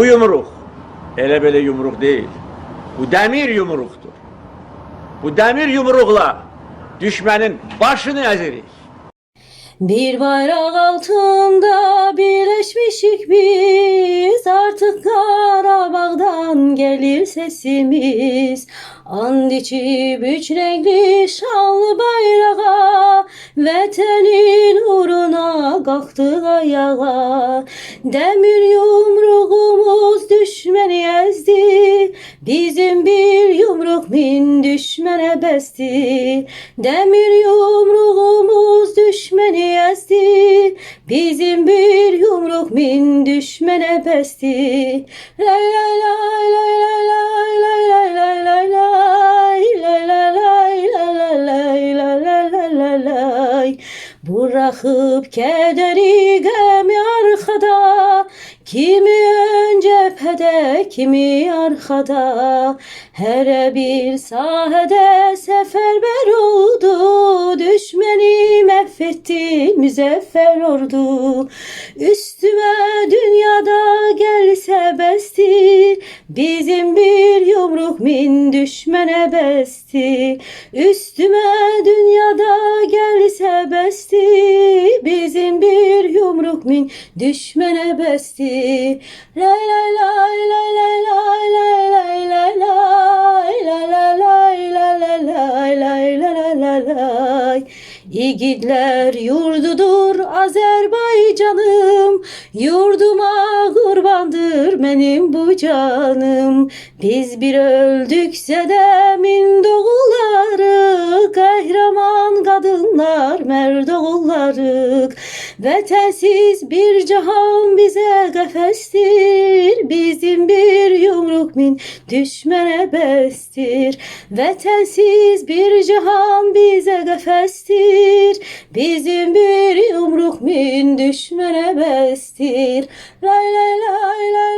Bu yumruk ele böyle yumruk değil. Bu demir yumruktur. Bu demir yumrukla düşmenin başını ezerik. Bir bayrak altında birleşmişik biz Artık Karabağ'dan gelir sesimiz And içip üç renkli şanlı bayrağa Vatanın uğruna kalktık ayağa Demir ezdi Bizim bir yumruk min düşmene besti Demir yumruğumuz düşmeni esti Bizim bir yumruk min düşmene besti Lay lay lay lay lay lay lay lay lay lay lay lay lay lay lay lay lay lay. Bu Bırakıp kederi gemi arkada Kimi cephede kimi arkada? Her bir sahede seferber oldu Düşmeni mehvetti müzeffer ordu. Üstüme dünyada gelse bestir Bizim bir yumruk min düşmene besti. Üstüme dünyada gelse besti Bizim yumruk min düşmene besti lay lay lay lay lay lay lay lay lay lay lay lay lay lay lay lay lay lay lay Yiğitler yurdudur Azerbaycanım Yurduma kurbandır benim bu canım. Biz bir öldükse de min doğulları Kahraman kadınlar merd oğulları. Vatansiz bir cihan bize kafestir Bizim bir yumruk min düşmene bestir Vatansiz bir cihan bize kafestir Bizim bir yumruk min düşmene bestir. Lay lay lay lay